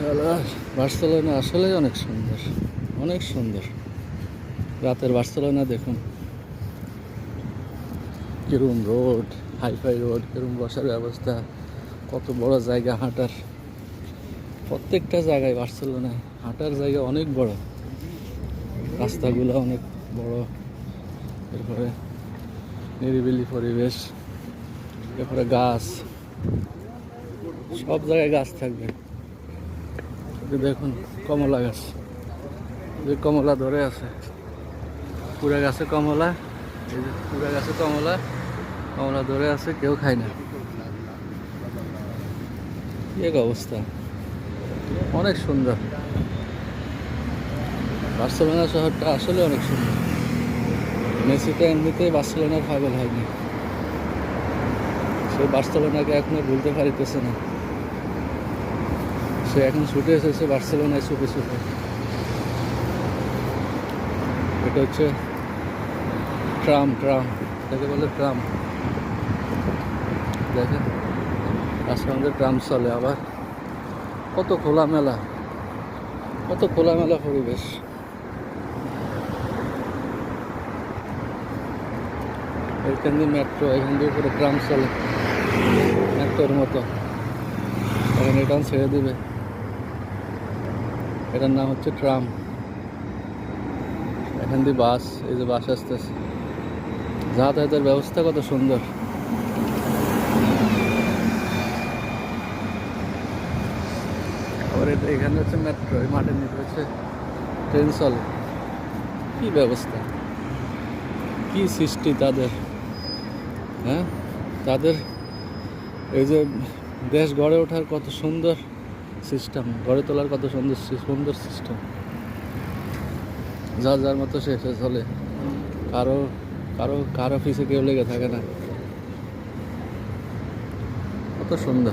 Barcelona আসলেই অনেক সুন্দর অনেক সুন্দর। রাতের বার্সেলোনা দেখুন। কিরম রোড, হাইফাই রোড, কিরম বসার ব্যবস্থা, কত বড় জায়গা হাঁটার। প্রত্যেকটা জায়গায় বার্সেলোনায় হাঁটার জায়গা অনেক বড়। রাস্তাগুলো অনেক বড়। এরপরে নিরিবিলি পরিবেশ, এরপরে গাছ। সব জায়গায় গাছ থাকবে। দেখুন, কমলা গাছ। যে কমলা ধরে আছে। পুরা গাছে কমলা, এই যে পুরা গাছে কমলা কমলা ধরে আছে, কেউ খায় না। এক অবস্থা। অনেক সুন্দর। বার্সেলোনা শহরটা আসলে অনেক সুন্দর। মেসি তো এমনিতেই বার্সেলোনার পাগল হয়নি। সে বার্সেলোনাকে এখনও ভুলতে পারিতেছে না। সে এখন ছুটে এসেছে বার্সেলোনায় ছুটে ছুটে এটা হচ্ছে ট্রাম ট্রাম। এটাকে বলে ট্রাম। দেখেন রাস্তার মধ্যে ট্রাম চলে আবার। কত খোলামেলা। কত খোলামেলা পরিবেশ। এখান দিয়ে মেট্রো এখান দিয়ে পুরো ট্রাম চলে। মেট্রোর মতো। এখন এটা ছেড়ে দিবে। এটার নাম হচ্ছে ট্রাম। এখান দিয়ে বাস, এই যে বাস আসতেছে। যাতায়াতের ব্যবস্থা কত সুন্দর। আবার এটা এখানে হচ্ছে মেট্রো, এই মাঠের নিচে হচ্ছে ট্রেন চলে। কি ব্যবস্থা। কি সৃষ্টি তাদের। হ্যাঁ? তাদের এই যে দেশ গড়ে ওঠার কত সুন্দর। সিস্টেম, গড়ে তোলার কত সুন্দর সুন্দর সিস্টেম। যার যার মতো সে সে চলে। কারও কারও কারও অফিসে কেউ লেগে থাকে না। কত সুন্দর।